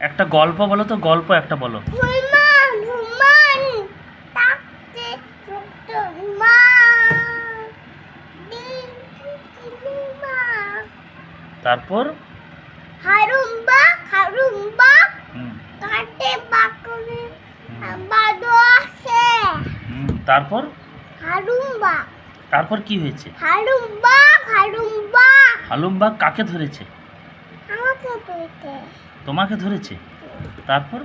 একটা গল্প বলো তো গল্প একটা বলো। তারপর? হারুম্বা হুম, কাটে বাকরে বাদো তারপর? হারুম্বা। তারপর কি হয়েছে? হারুম্বা হারুম্বা হালুমবাগ কাকে ধরেছে? তোমাকে ধরেছে? তারপর?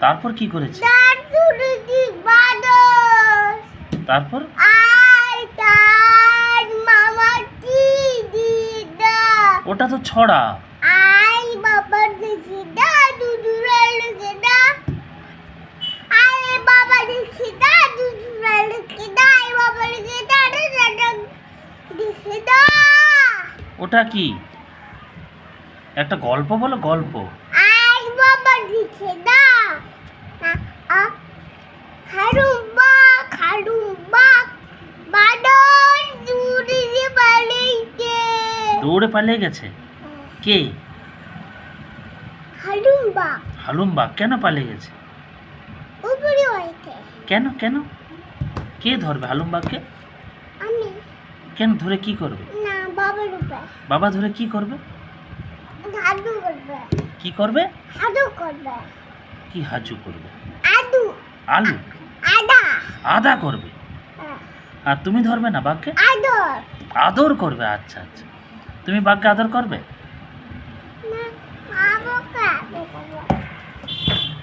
তারপর কি করেছে? তারপর? ওটা তো ছড়া আই বাবা দেখি দা দুদুরা লুকে দা আই বাবা দেখি দা দুদুরা লুকে দা আই বাবা লুকে দা দা দা দেখি দা ওটা কি? একটা গল্প বলো গল্প। আই বাবা দেখি দা আ খারুম্বা খারুম্বা বাদর দূরে পালিয়েছে। দৌড়ে পালিয়ে গেছে? কে? খারুম্বা হালুমবাগ কেন পালিয়ে গেছে? উপরে হয়েছে। কেন কেন? কে ধরবে হালুমবাগকে আমি। কেন ধরে কি করবে? বাবা ধরে কি করবে? কি করবে। কি হাজু করবে? আদু। আলু। আদা। আদা করবে? হ্যাঁ, আর তুমি ধরবে না বাঘকে? আদর। আদর করবে আচ্ছা আচ্ছা। তুমি বাঘকে আদর করবে?